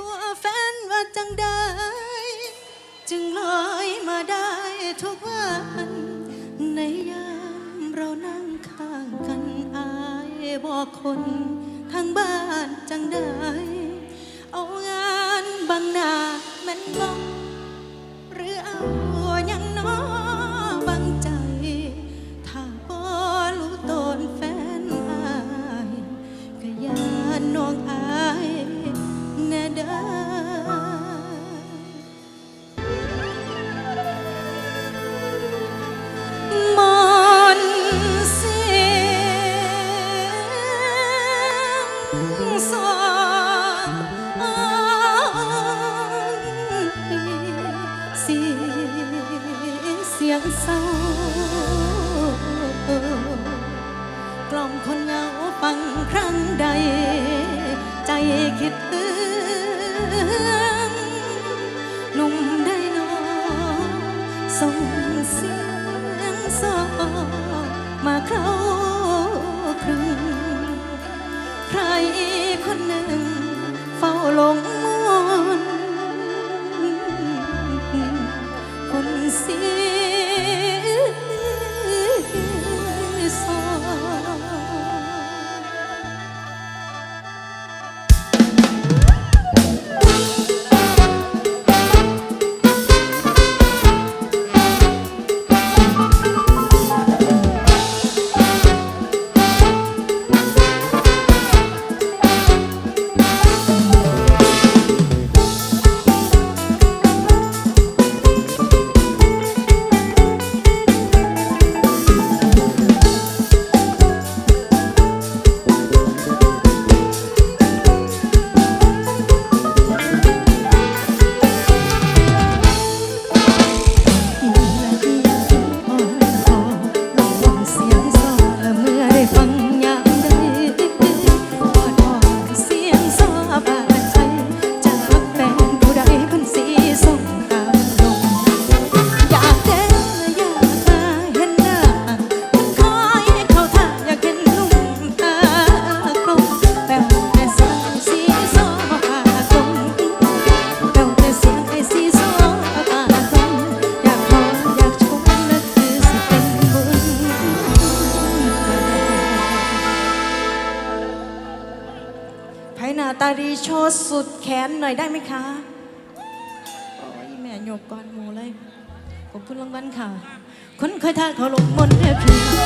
ตัวแฟนว่าจังได้ จึงลอยมาได้ทุกวันในยามเรานั่งข้างกันอายบอกคนทางบ้านจังได้ เอางานบางนามันบ้อง get the อยได้ไหมคะโอ้ยแม่โยกก่อนหมูเลยขอบคุณรางวัลค่ะ คนเคยท่าเขาลงมนต์เรียกพี่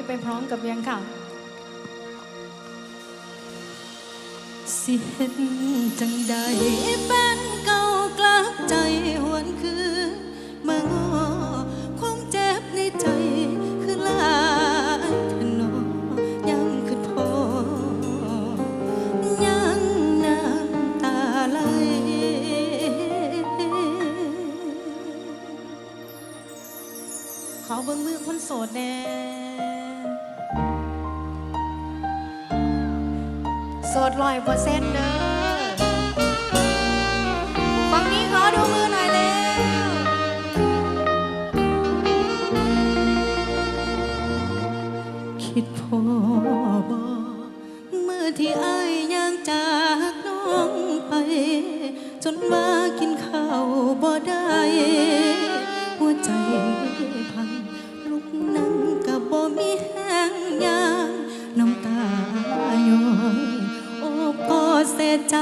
นี้ไปพร้อมกับเบียงค่ะ สิเห็นจังใดเป็นเก่ากลับใจหวนคืนเมื่อความเจ็บในใจคือลายถนนยังคือพอยังน้ำตาไหลขอเบิ้งมือคนโสดแน่ ดลอยเปอร์เซ็นต์เด้อฝั่งนี้ขอดูมือหน่อยแล้วคิดพอบอเมื่อที่ไอายังจากน้องไป จนมากินข้าวบ่ได้ หัวใจพัง ใจ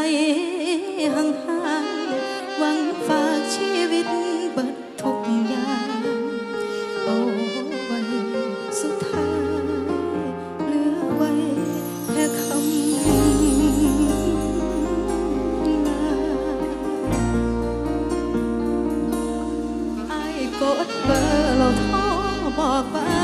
ห่างๆหวังฝากชีวิตบัดทุกอย่างโอ้ไว้สุดท้ายเหลือไว้แค่คำลาไอ้กดเบอร์เราท้อบอกว่า